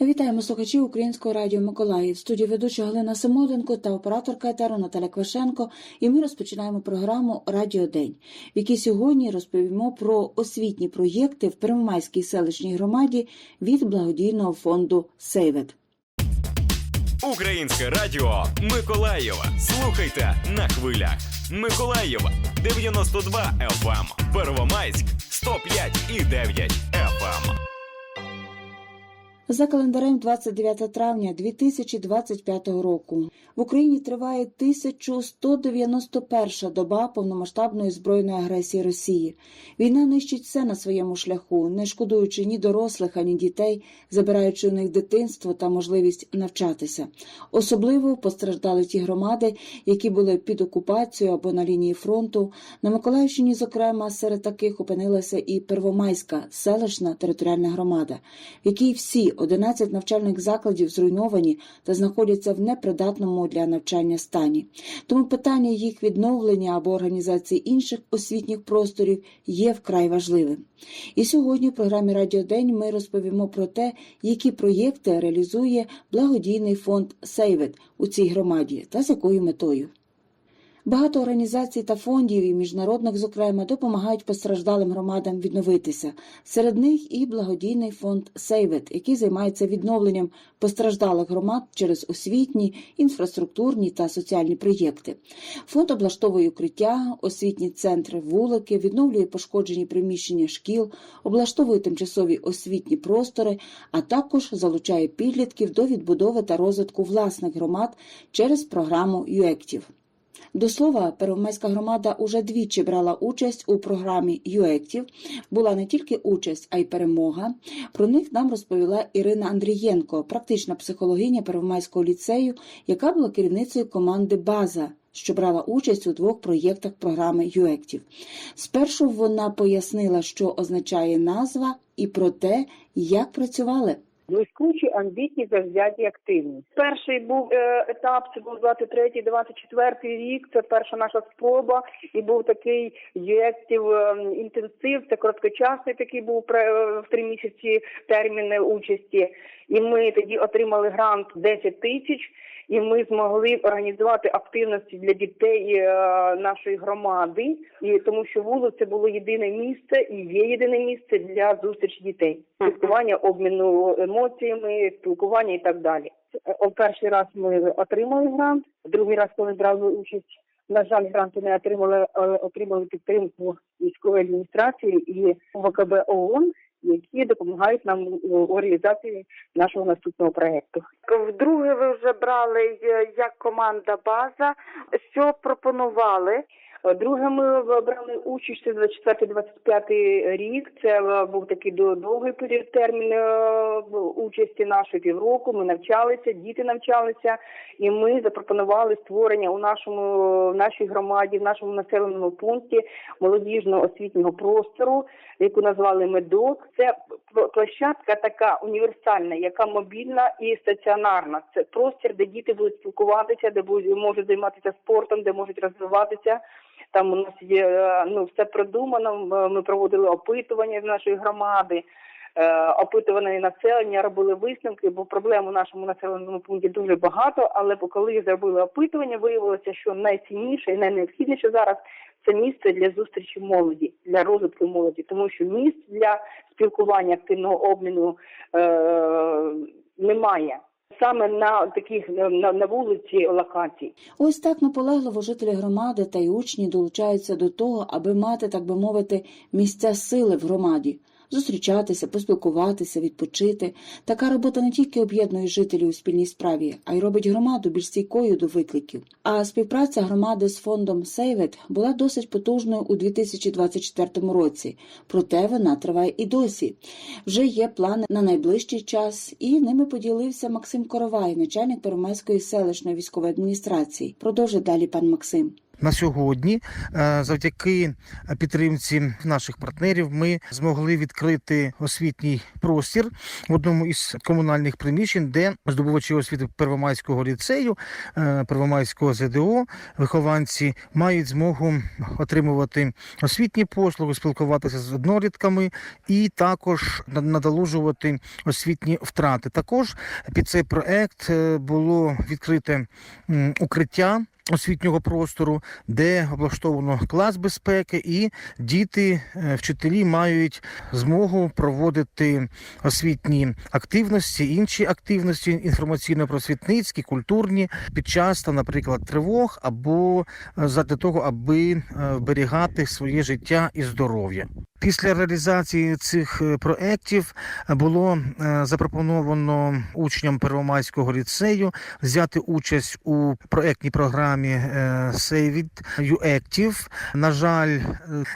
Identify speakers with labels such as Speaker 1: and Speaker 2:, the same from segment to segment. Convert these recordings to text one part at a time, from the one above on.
Speaker 1: Вітаємо слухачів Українського радіо Миколаїв. В студії ведуча Галина Самоленко та операторка етеру Наталя Квашенко. І ми розпочинаємо програму Радіо День, в якій сьогодні розповімо про освітні проєкти в Первомайській селищній громаді від благодійного фонду Сейвет.
Speaker 2: Українське радіо Миколаєва. Слухайте на хвилях. Миколаєва 92 FM. Первомайськ 105 і 9 FM.
Speaker 1: За календарем 29 травня 2025 року в Україні триває 1191 доба повномасштабної збройної агресії Росії. Війна нищить все на своєму шляху, не шкодуючи ні дорослих, ані дітей, забираючи у них дитинство та можливість навчатися. Особливо постраждали ті громади, які були під окупацією або на лінії фронту. На Миколаївщині, зокрема, серед таких опинилася і Первомайська селищна територіальна громада, в якій всі 11 навчальних закладів зруйновані та знаходяться в непридатному для навчання стані. Тому питання їх відновлення або організації інших освітніх просторів є вкрай важливим. І сьогодні в програмі Радіо День ми розповімо про те, які проєкти реалізує благодійний фонд Сейвет у цій громаді та з якою метою. Багато організацій та фондів, і міжнародних, зокрема, допомагають постраждалим громадам відновитися. Серед них і благодійний фонд Сейвет, який займається відновленням постраждалих громад через освітні, інфраструктурні та соціальні проєкти. Фонд облаштовує укриття, освітні центри, вулики, відновлює пошкоджені приміщення шкіл, облаштовує тимчасові освітні простори, а також залучає підлітків до відбудови та розвитку власних громад через програму ЮЕКТів. До слова, Первомайська громада уже двічі брала участь у програмі ЮЕКТів. Була не тільки участь, а й перемога. Про них нам розповіла Ірина Андрієнко, практична психологиня Первомайського ліцею, яка була керівницею команди База. Що брала участь у двох проєктах програми ЮЕКТів. Спершу вона пояснила, що означає назва, і про те, як працювали.
Speaker 3: Блискучі, амбітні, завзяті, активні. Перший був е, етап, це був 23-24 рік. Це перша наша спроба, і був такий єктів е, інтенсив. Це короткочасний такий був пре- в три місяці терміни участі. І ми тоді отримали грант 10 тисяч. І ми змогли організувати активності для дітей е, нашої громади, і тому що вулиця було єдине місце і є єдине місце для зустрічі дітей, спілкування, обміну емоціями, спілкування і так далі. Е, О перший раз ми отримали грант, другий раз, коли брали участь, на жаль, гранту не отримали, але отримали підтримку військової адміністрації і ВКБ ООН, які допомагають нам у реалізації нашого наступного проекту.
Speaker 4: Вдруге ви вже брали е, як команда база. Що пропонували?
Speaker 3: Друге, ми брали участь це 24-25 рік. Це е, був такий до- довгий період термін е, участі нашої півроку. Ми навчалися, діти навчалися, і ми запропонували створення у нашому в нашій громаді, в нашому населеному пункті молодіжного освітнього простору, яку назвали медок. Це площадка така універсальна, яка мобільна і стаціонарна. Це простір, де діти будуть спілкуватися, де будуть можуть займатися спортом, де можуть розвиватися. Там у нас є е, ну все продумано. Ми проводили опитування з нашої громади. е, Опитуване населення робили висновки, бо проблем у нашому населеному пункті дуже багато. Але коли зробили опитування, виявилося, що найцінніше і найнеобхідніше зараз це місце для зустрічі молоді, для розвитку молоді, тому що місць для спілкування активного обміну е, немає. Саме на таких на, на вулиці локацій.
Speaker 1: Ось так наполегливо жителі громади та й учні долучаються до того, аби мати, так би мовити, місця сили в громаді, зустрічатися, поспілкуватися, відпочити. Така робота не тільки об'єднує жителів у спільній справі, а й робить громаду більш стійкою до викликів. А співпраця громади з фондом Сейвет була досить потужною у 2024 році, проте вона триває і досі. Вже є плани на найближчий час, і ними поділився Максим Коровай, начальник Первомайської селищної військової адміністрації. Продовжить далі пан Максим.
Speaker 5: На сьогодні, е, завдяки підтримці наших партнерів, ми змогли відкрити освітній простір в одному із комунальних приміщень, де здобувачі освіти Первомайського ліцею, е, Первомайського ЗДО, вихованці мають змогу отримувати освітні послуги, спілкуватися з однолітками і також над- надолужувати освітні втрати. Також під цей проект е, було відкрите укриття. Освітнього простору, де облаштовано клас безпеки, і діти, е, вчителі мають змогу проводити освітні активності, інші активності інформаційно-просвітницькі, культурні під час, там, наприклад, тривог або е, задля того, аби е, вберігати своє життя і здоров'я. Після реалізації цих е, проєктів е, було е, запропоновано учням Первомайського ліцею взяти участь у проєктній програмі Save It UActive. На жаль,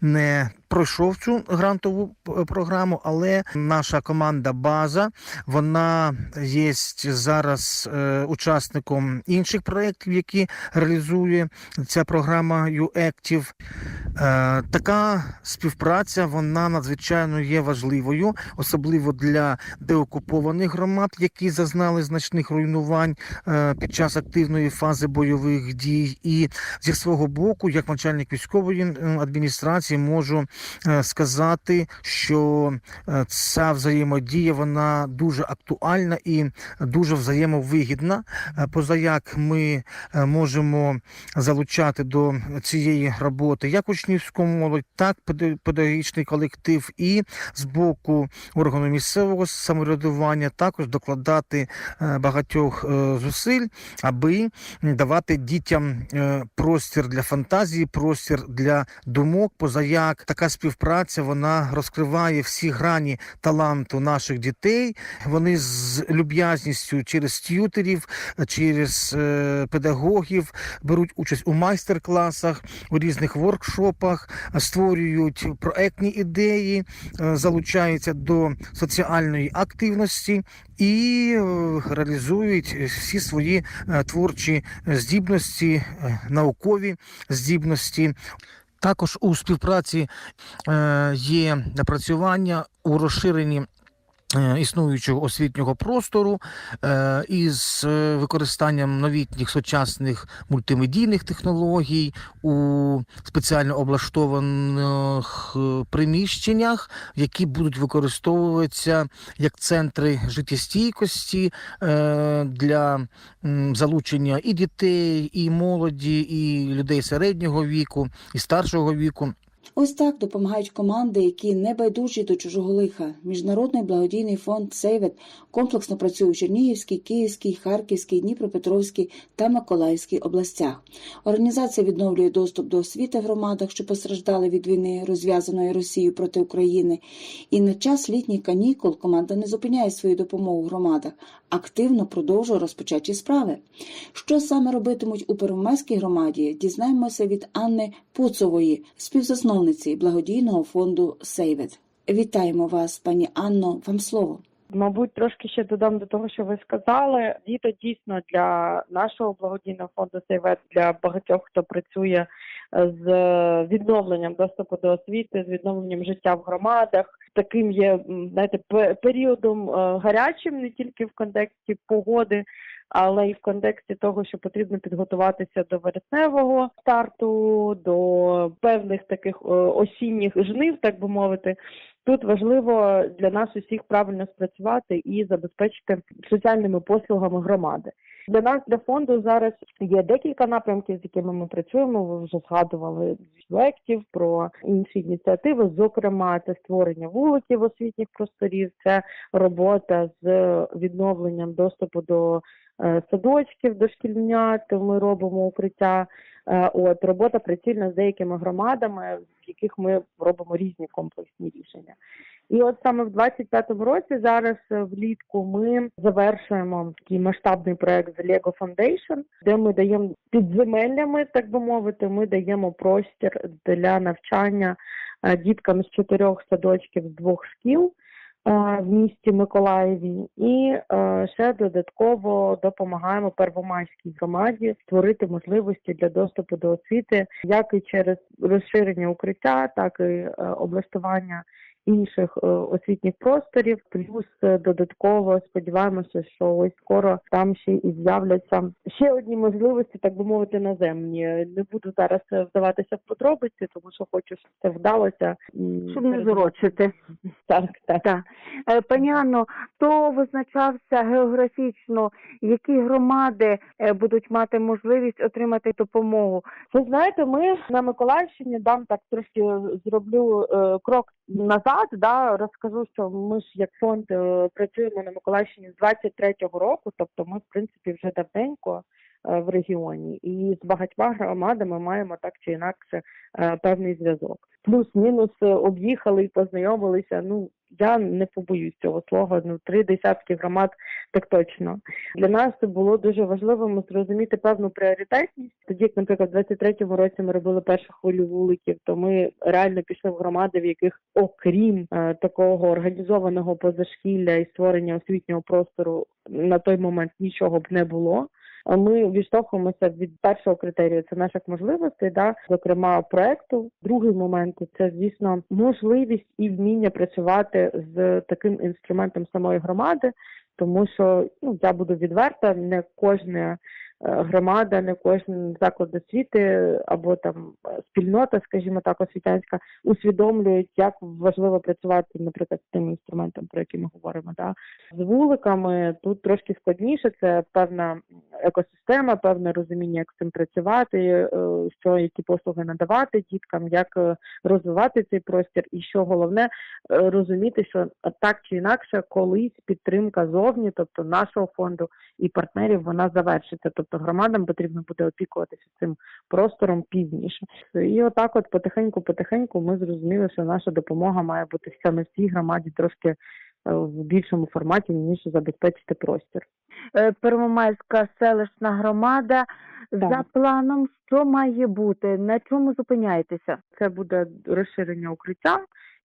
Speaker 5: не пройшов цю грантову програму, але наша команда База вона є зараз е, учасником інших проєктів, які реалізує ця програма UActive. Е, Така співпраця вона надзвичайно є важливою, особливо для деокупованих громад, які зазнали значних руйнувань е, під час активної фази бойових дій. І зі свого боку, як начальник військової е, адміністрації, можу е, сказати, що е, ця взаємодія вона дуже актуальна і дуже взаємовигідна. Е, Позаяк ми е, можемо залучати до цієї роботи як учнівську молодь, так педа- педагогічний колектив, і з боку органу місцевого самоврядування також докладати е, багатьох е, зусиль, аби давати дітям е, простір для фантазії, простір для думок. Позаяк така співпраця вона розкриває всі грані таланту наших дітей. Вони з люб'язністю через т'ютерів, через е, педагогів беруть участь у майстер-класах, у різних воркшопах, створюють проектні ідеї, е, залучаються до соціальної активності і е, реалізують всі свої творчі здібності, наукові здібності. Також у співпраці е, є напрацювання у розширенні існуючого освітнього простору е, із е, використанням новітніх сучасних мультимедійних технологій у спеціально облаштованих е, приміщеннях, які будуть використовуватися як центри життєстійкості е, для залучення і дітей, і молоді, і людей середнього віку, і старшого віку.
Speaker 1: Ось так допомагають команди, які не байдужі до чужого лиха. Міжнародний благодійний фонд «Сейвет» комплексно працює у Чернігівській, Київській, Харківській, Дніпропетровській та Миколаївській областях. Організація відновлює доступ до освіти в громадах, що постраждали від війни, розв'язаної Росією проти України. І на час літніх канікул команда не зупиняє свою допомогу громадах, активно продовжує розпочаті справи. Що саме робитимуть у Первомайській громаді, дізнаємося від Анни Пуцової, співзасновниці благодійного фонду «Сейвет». Вітаємо вас, пані Анно. Вам слово.
Speaker 6: Мабуть, трошки ще додам до того, що ви сказали. Діто дійсно для нашого благодійного фонду «Сейвет», для багатьох, хто працює е, з відновленням доступу до освіти, з відновленням життя в громадах. Таким є знаєте, пе- періодом е, гарячим не тільки в контексті погоди, але й в контексті того, що потрібно підготуватися до вересневого старту, до певних таких е, осінніх жнив, так би мовити. Тут важливо для нас усіх правильно спрацювати і забезпечити соціальними послугами громади. Для нас, для фонду, зараз є декілька напрямків, з якими ми працюємо. Ви вже згадували проєктів про інші ініціативи. Зокрема, це створення вуликів освітніх просторів, це робота з відновленням доступу до садочків, дошкільнят. Ми робимо укриття. Е, От робота прицільна з деякими громадами, в яких ми робимо різні комплексні рішення. І от саме в 25-му році, зараз е, влітку, ми завершуємо такий масштабний проект Lego Foundation, де ми даємо підземеллями, так би мовити, ми даємо простір для навчання е, діткам з чотирьох садочків з двох шкіл. В місті Миколаєві, і е, ще додатково допомагаємо Первомайській громаді створити можливості для доступу до освіти, як і через розширення укриття, так і е, облаштування інших е, освітніх просторів. Плюс е, додатково сподіваємося, що ось скоро там ще і з'являться ще одні можливості, так би мовити, наземні. Не буду зараз е, вдаватися в подробиці, тому що хочу, щоб це вдалося.
Speaker 4: Щоб не зурочити.
Speaker 6: Так, так.
Speaker 4: Так. Е, Пані Анно, хто визначався географічно, які громади е, будуть мати можливість отримати допомогу?
Speaker 6: Ви знаєте, ми на Миколаївщині дам так трошки зроблю е, крок назад. Да, розкажу, що ми ж як фонд е, працюємо на Миколаївщині з 23-го року, тобто ми в принципі вже давненько в регіоні, і з багатьма громадами маємо так чи інакше е, певний зв'язок. Плюс-мінус е, об'їхали і познайомилися. Ну я не побоюсь цього слова. Ну три десятки громад, так точно. Для нас це було дуже важливим зрозуміти певну пріоритетність. Тоді, як, наприклад, в 23-му році ми робили першу хвилю вуликів, то ми реально пішли в громади, в яких, окрім е, такого організованого позашкілля і створення освітнього простору, на той момент нічого б не було. Ми відштовхуємося від першого критерію це наших можливостей, да, зокрема проекту. Другий момент це звісно можливість і вміння працювати з таким інструментом самої громади, тому що ну я буду відверта, не кожна е, громада, не кожен заклад освіти або там спільнота, скажімо так, освітянська, усвідомлюють, як важливо працювати, наприклад, з тим інструментом, про який ми говоримо. Да. З вуликами тут трошки складніше. Це певна екосистема, певне розуміння, як з цим працювати, е, що які послуги надавати діткам, як е, розвивати цей простір, і що головне е, розуміти, що так чи інакше, колись підтримка зовні, тобто нашого фонду і партнерів, вона завершиться. Тобто громадам потрібно буде опікуватися цим простором пізніше. І отак, от потихеньку-потихеньку, ми зрозуміли, що наша допомога має бути саме в цій громаді трошки е, в більшому форматі, ніж забезпечити простір.
Speaker 4: Е, Первомайська селищна громада. За планом, що має бути? На чому зупиняєтеся?
Speaker 6: Це буде розширення укриття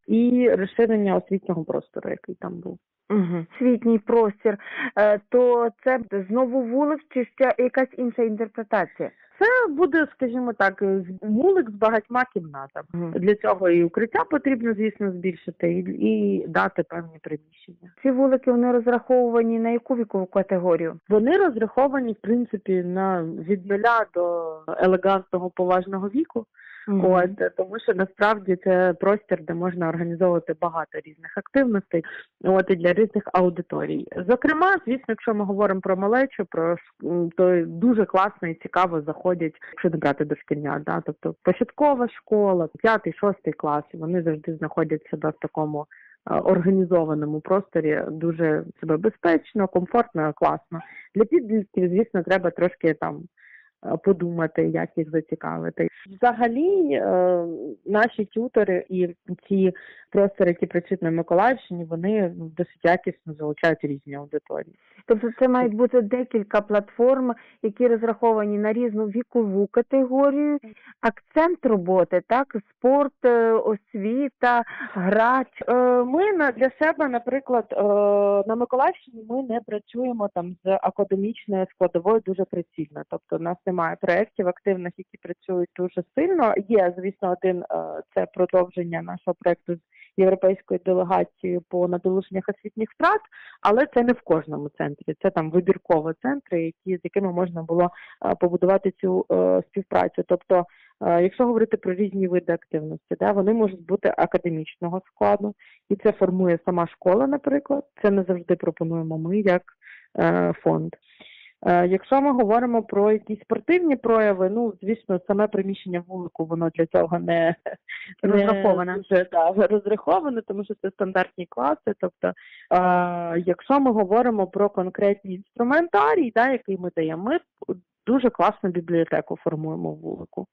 Speaker 6: і розширення освітнього простору, який там був.
Speaker 4: Угу. Світній простір. Е, То це знову вулик чи ще якась інша інтерпретація?
Speaker 6: Це буде, скажімо так, вулик з багатьма кімнатами. Для цього і укриття потрібно, звісно, збільшити, і, і дати певні приміщення.
Speaker 4: Ці вулики вони розраховані на яку вікову категорію?
Speaker 6: Вони розраховані, в принципі, на від нуля до елегантного поважного віку. От тому, що насправді це простір, де можна організовувати багато різних активностей, от і для різних аудиторій. Зокрема, звісно, якщо ми говоримо про малечу, про то дуже класно і цікаво заходять, якщо не брати дошкільня, да, тобто початкова школа, п'ятий, шостий клас, вони завжди знаходяться да, в такому е, організованому просторі, дуже себе безпечно, комфортно, класно. Для підлітків, звісно, треба трошки там подумати, як їх зацікавити. Взагалі, е, наші тютори і ці простори, які працюють на Миколаївщині, вони ну, досить якісно залучають різні аудиторії.
Speaker 4: Тобто це мають бути декілька платформ, які розраховані на різну вікову категорію, акцент роботи, так, спорт, е, освіта, грач.
Speaker 6: Е, Ми на для себе, наприклад, е, на Миколаївщині ми не працюємо там з академічною складовою дуже прицільно. Тобто, у нас немає проєктів активних, які працюють дуже сильно. Є, звісно, один це продовження нашого проєкту з європейською делегацією по надолуженнях освітніх втрат, але це не в кожному центрі. Це там вибіркові центри, які з якими можна було е, побудувати цю е, співпрацю. Тобто, е, якщо говорити про різні види активності, да, вони можуть бути академічного складу, і це формує сама школа, наприклад. Це не завжди пропонуємо ми як фонд. Е, Якщо ми говоримо про якісь спортивні прояви, ну звісно, саме приміщення вулику воно для цього не не
Speaker 4: Розраховане.
Speaker 6: Не, да, розраховане, тому що це стандартні класи. Тобто, е, якщо ми говоримо про конкретні інструментарій, да, який ми даємо, ми дуже класну бібліотеку формуємо в вулику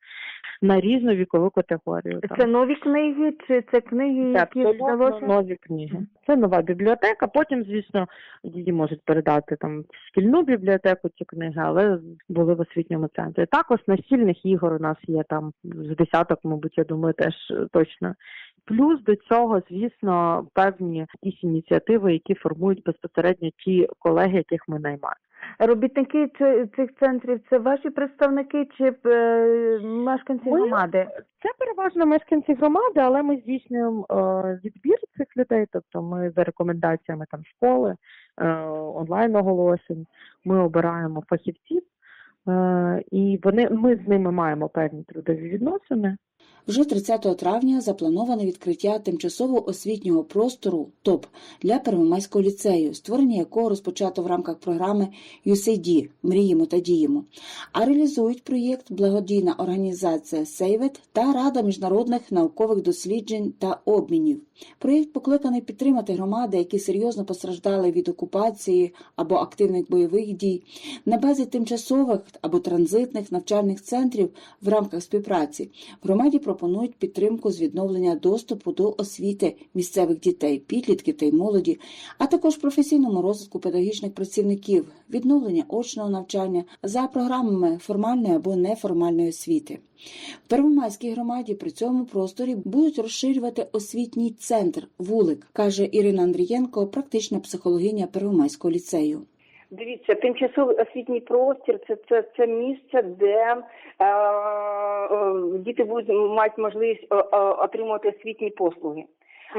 Speaker 6: на різну вікову категорію. там.
Speaker 4: Це нові книги чи це книги,
Speaker 6: Це
Speaker 4: які вдалося?
Speaker 6: нові книги. Це нова бібліотека. Потім, звісно, її можуть передати там в шкільну бібліотеку ці книги, але були в освітньому центрі. Також настільних ігор у нас є там з десяток, мабуть, я думаю, теж е, точно Плюс до цього, звісно, певні якісь ініціативи, які формують безпосередньо ті колеги, яких ми наймаємо.
Speaker 4: Робітники чи- цих центрів це ваші представники чи е, мешканці
Speaker 6: Ми-
Speaker 4: громади?
Speaker 6: Це переважно мешканці громади, але ми здійснюємо е, відбір цих людей. Тобто, ми за рекомендаціями там школи, е, онлайн оголошень, ми обираємо фахівців, е, і вони ми з ними маємо певні трудові відносини.
Speaker 1: Вже 30 травня заплановане відкриття тимчасового освітнього простору ТОП для Первомайського ліцею, створення якого розпочато в рамках програми USAID Мріємо та діємо. А реалізують проєкт благодійна організація Сейвет та Рада міжнародних наукових досліджень та обмінів. Проєкт покликаний підтримати громади, які серйозно постраждали від окупації або активних бойових дій, на базі тимчасових або транзитних навчальних центрів в рамках співпраці. В громаді пропонують підтримку з відновлення доступу до освіти місцевих дітей, підлітків та й молоді, а також професійному розвитку педагогічних працівників, відновлення очного навчання за програмами формальної або неформальної освіти. В Первомайській громаді при цьому просторі будуть розширювати освітній центр вулик, каже Ірина Андрієнко, практична психологиня Первомайського ліцею.
Speaker 3: Дивіться, тимчасовий освітній простір це, це, це місце, де е, е, діти будуть мати можливість е, е, отримувати освітні послуги.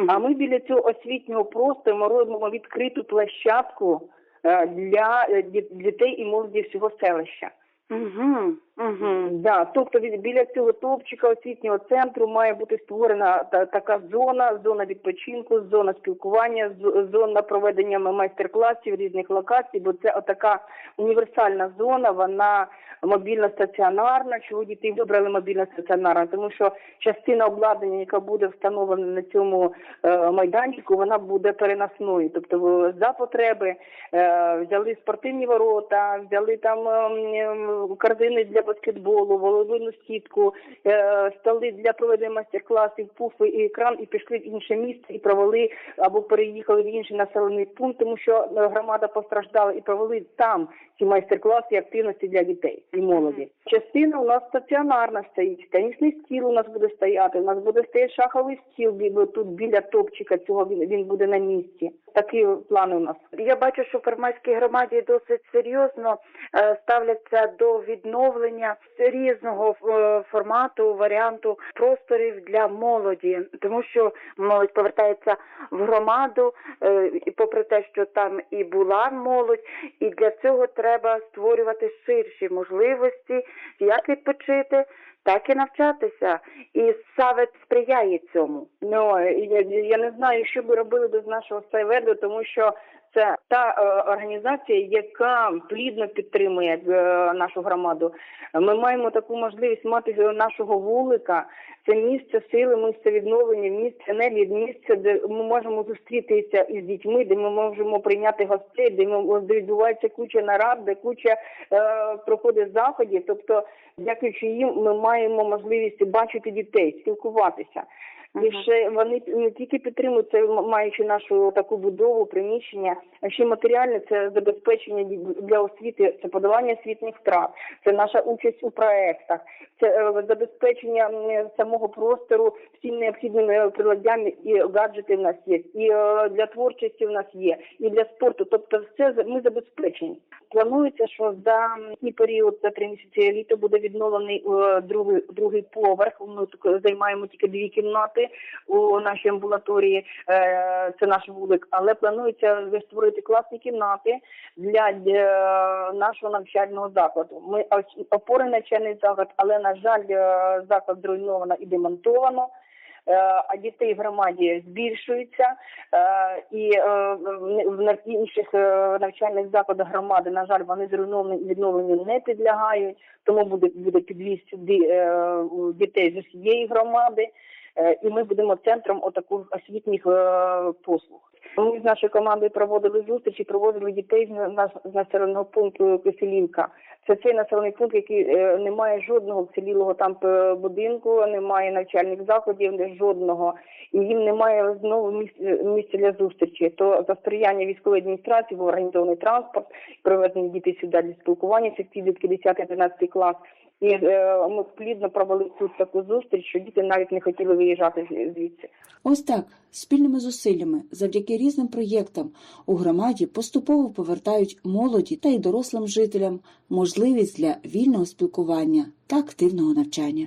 Speaker 3: А ми біля цього освітнього простору ми робимо відкриту площадку е, для е, дітей і молоді всього селища.
Speaker 4: Угу, угу.
Speaker 3: Да, тобто від біля цього топчика освітнього центру має бути створена та, така зона, зона відпочинку, зона спілкування, зона проведення майстер-класів різних локацій, бо це отака універсальна зона, вона мобільно стаціонарна. Чого дітей вибрали мобільно стаціонарна? Тому що частина обладнання, яка буде встановлена на цьому е, майданчику, вона буде переносною. Тобто за потреби е, взяли спортивні ворота, взяли там ем, корзини для баскетболу, волейбольну сітку, е, столи для проведення майстер-класів, пуфи і екран, і пішли в інше місце і провели або переїхали в інший населений пункт, тому що е, громада постраждала і провели там ці майстер-класи і активності для дітей і молоді. Частина у нас стаціонарна стоїть, тенісний стіл у нас буде стояти, у нас буде стояти шаховий стіл тут біля топчика цього він, він буде на місці. Такі плани у нас.
Speaker 7: Я бачу, що в Пермайській громаді досить серйозно е, ставляться до відновлення різного е, формату, варіанту просторів для молоді, тому що молодь повертається в громаду, е, і попри те, що там і була молодь, і для цього треба створювати ширші можливості, як відпочити, так і навчатися. І Савет сприяє цьому.
Speaker 3: Ну я, я не знаю, що би робили без нашого сайведу, тому що це та е, організація, яка плідно підтримує е, нашу громаду. Ми маємо таку можливість мати нашого вулика. Це місце сили, місце відновлення, місце енергії, місце, де ми можемо зустрітися із дітьми, де ми можемо прийняти гостей, де ми де відбувається куча нарад, де куча е, проходить заходів. Тобто, дякуючи їм, ми маємо можливість бачити дітей, спілкуватися. І ще вони не тільки підтримують це, маючи нашу таку будову, приміщення, а ще матеріальне це забезпечення для освіти, це подолання освітніх втрат, це наша участь у проектах, це е, забезпечення самого простору всім необхідними приладдями і гаджети в нас є, і е, для творчості в нас є, і для спорту. Тобто, все ми забезпечені. Планується, що за цей період за три місяці літо буде відновлений е, другий другий поверх. Ми займаємо тільки дві кімнати у нашій амбулаторії. Е, це наш вулик, але планується створити класні кімнати для е, нашого навчального закладу. Ми опори навчальний заклад, але на жаль, е, заклад зруйновано і демонтовано. А дітей в громаді збільшується, і в інших навчальних закладах громади, на жаль, вони зруйновані відновленню не підлягають, тому буде буде підвіз сюди дітей з усієї громади, і ми будемо центром отаку освітніх е, послуг. Ми з нашою командою проводили зустрічі, проводили дітей з на- населеного пункту Киселівка. Це цей населений пункт, який е, не має жодного вцілілого там е, будинку, немає навчальних закладів, не жодного, і їм немає знову місця, для зустрічі. То за сприяння військової адміністрації був організований транспорт, привезені діти сюди для спілкування. Це підлітки 10-11 клас. І е, ми плідно провели тут таку зустріч, що діти навіть не хотіли виїжджати звідси.
Speaker 1: Ось так, спільними зусиллями, завдяки різним проєктам у громаді поступово повертають молоді та й дорослим жителям можливість для вільного спілкування та активного навчання.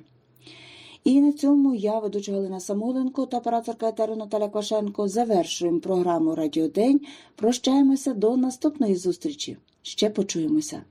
Speaker 1: І на цьому я, ведуча Галина Самоленко та операторка етеру Наталя Квашенко завершуємо програму Радіодень. Прощаємося до наступної зустрічі. Ще почуємося.